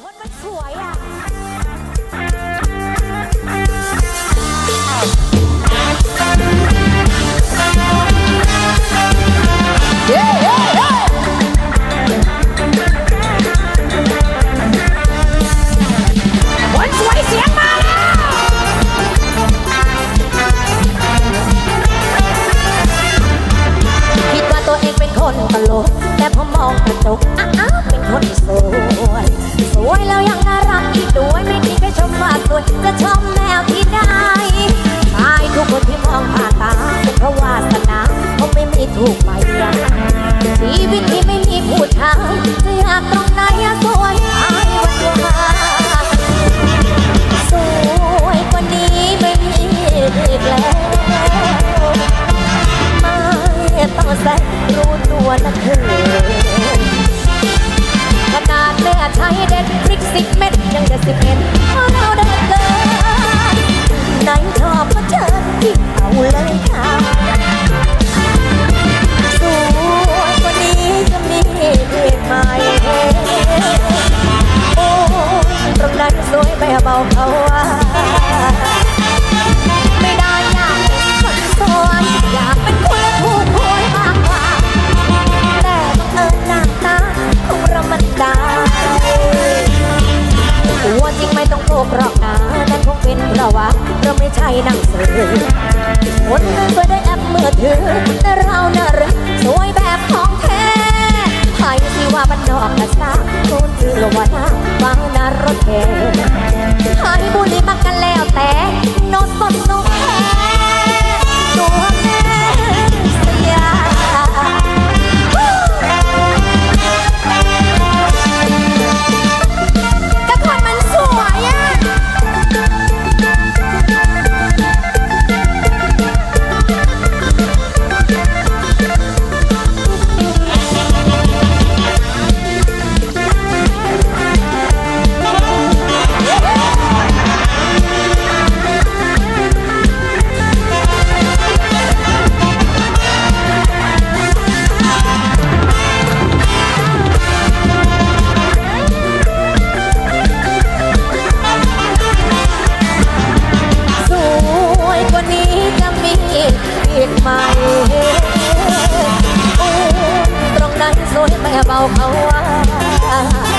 คนมันสวยอะ คนสวยเสียงมาแล้ว คิดว่าตัวเองเป็นคนตลก แต่พอมองกระจกอ้าวเป็นคนสวย สวยแล้วยังน่ารักอีกด้วยไม่มีใครชมว่าสวยจะชมแมวที่ใดตายทุกคนที่มองผ่านตาเป็นเพราะวาสนาเขาไม่มีถูกไหมยังชีวิตที่ไม่มีผู้ชายจะอยากตรงไหนอะสวยอายวันวาสวยกว่านี้ไม่มีอีกแล้วไม่ต้องแสรู้ตัวนะเธอ บเม็ดยังจะสิบเอ็ดเพราะเราเดินเกินไหนชอบก็เชิญที่ เป็นเพราะว่าเราไม่ใช่นังสือคนเคยได้แอปมือถือแต่เราน่ารักสวยแบบ เบาเขาว่า